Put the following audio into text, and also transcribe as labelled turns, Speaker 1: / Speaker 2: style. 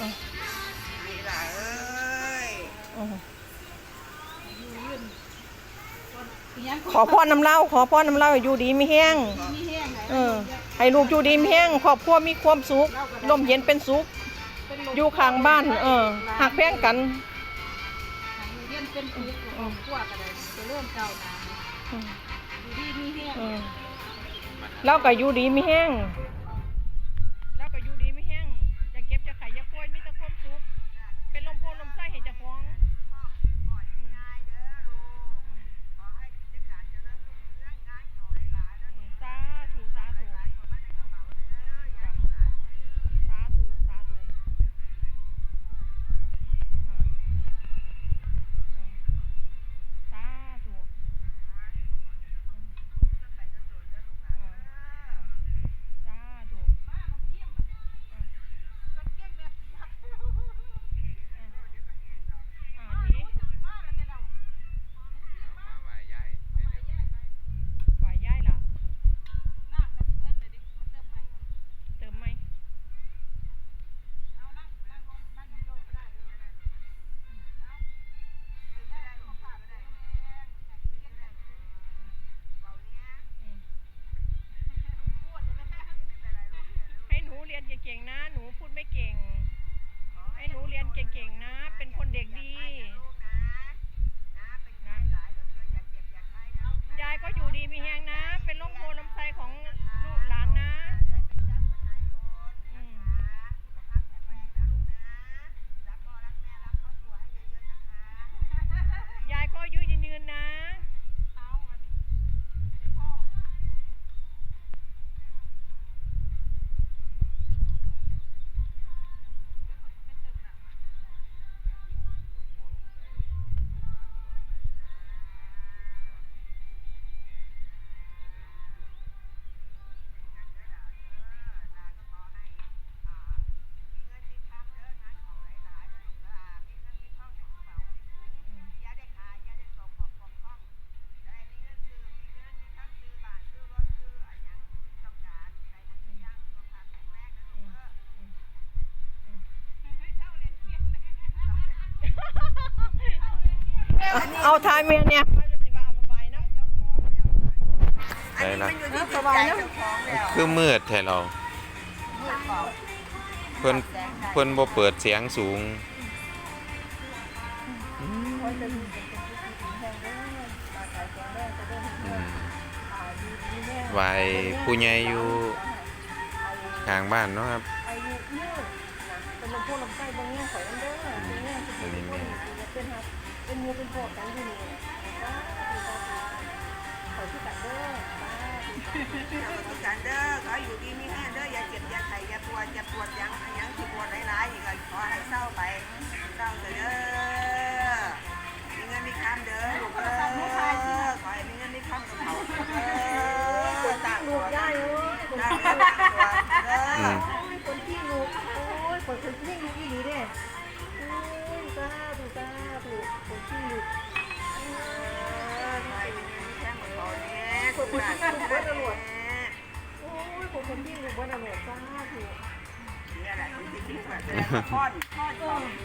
Speaker 1: นี่ล่ะเอ้ย
Speaker 2: อืม
Speaker 3: อีหยัง
Speaker 2: ขอพ่อน้ำเล่าขอพ่อน้ำเล่าให้อยู่ดีมีแห้ง
Speaker 3: มีแห้งไหน
Speaker 2: เออให้ลูกอยู่ดีมีแห้งครอบครัวมีความสุขร่มเย็นเป็นสุข
Speaker 3: เป็นลม
Speaker 2: อยู่ข้างบ้าน เออหักแพงกัน
Speaker 3: หางเรียนเป็นปีกของกว่ากันเลยจะเริ่มเก่าหนา
Speaker 2: อืม
Speaker 3: อยู่ดีมีแห้ง
Speaker 2: อืมแล้วก็อยู่ดีมีแห้ง เอา
Speaker 3: ทายเมี
Speaker 4: ยเนี่
Speaker 3: ยอันนี้มั
Speaker 1: น
Speaker 2: อ
Speaker 1: ยู่ที่จิตใจเจ้าของแล้ว
Speaker 4: ๆคือมืดแท้เรา
Speaker 1: มืดเปล่า
Speaker 4: เพิ่นเพิ่นบ่เปิดเสียงสูงอืมไหวผู้ใหญ่อยู่ทางบ้านเนาะครับ
Speaker 2: อายุยืดนะเป็นลม เป็นแง่ที่เป็นคนเป็นฮักเป็นมูเป็นพวกกันอยู่นี่นะขอที่ตัดเด้อ
Speaker 1: เอทุกการเด้อขออยู่ดีมีแห้งเด้ออย่าเจ็บอย่าไข้อย่าปวดอย่าปวดยังยังที่ปวดหลายๆอีกก็ขอให้เศร้าไปเศร้าเด้อมีเงินมีคำเด้อลูกเด้อขอให้มีเงินมีคำกับเขาเด้อต่าง
Speaker 2: ลู
Speaker 1: ตัว
Speaker 2: ได้เอ้ยคน
Speaker 1: ต่างหัวเด้
Speaker 4: อ
Speaker 2: เนี่
Speaker 1: ยสุขภาพแข็งแรง
Speaker 2: โอ้ยคนที่ลูกบ้านอร่อยจ้าถูก
Speaker 1: นี่ยแหละคือที่ที่แบบแสดงละคร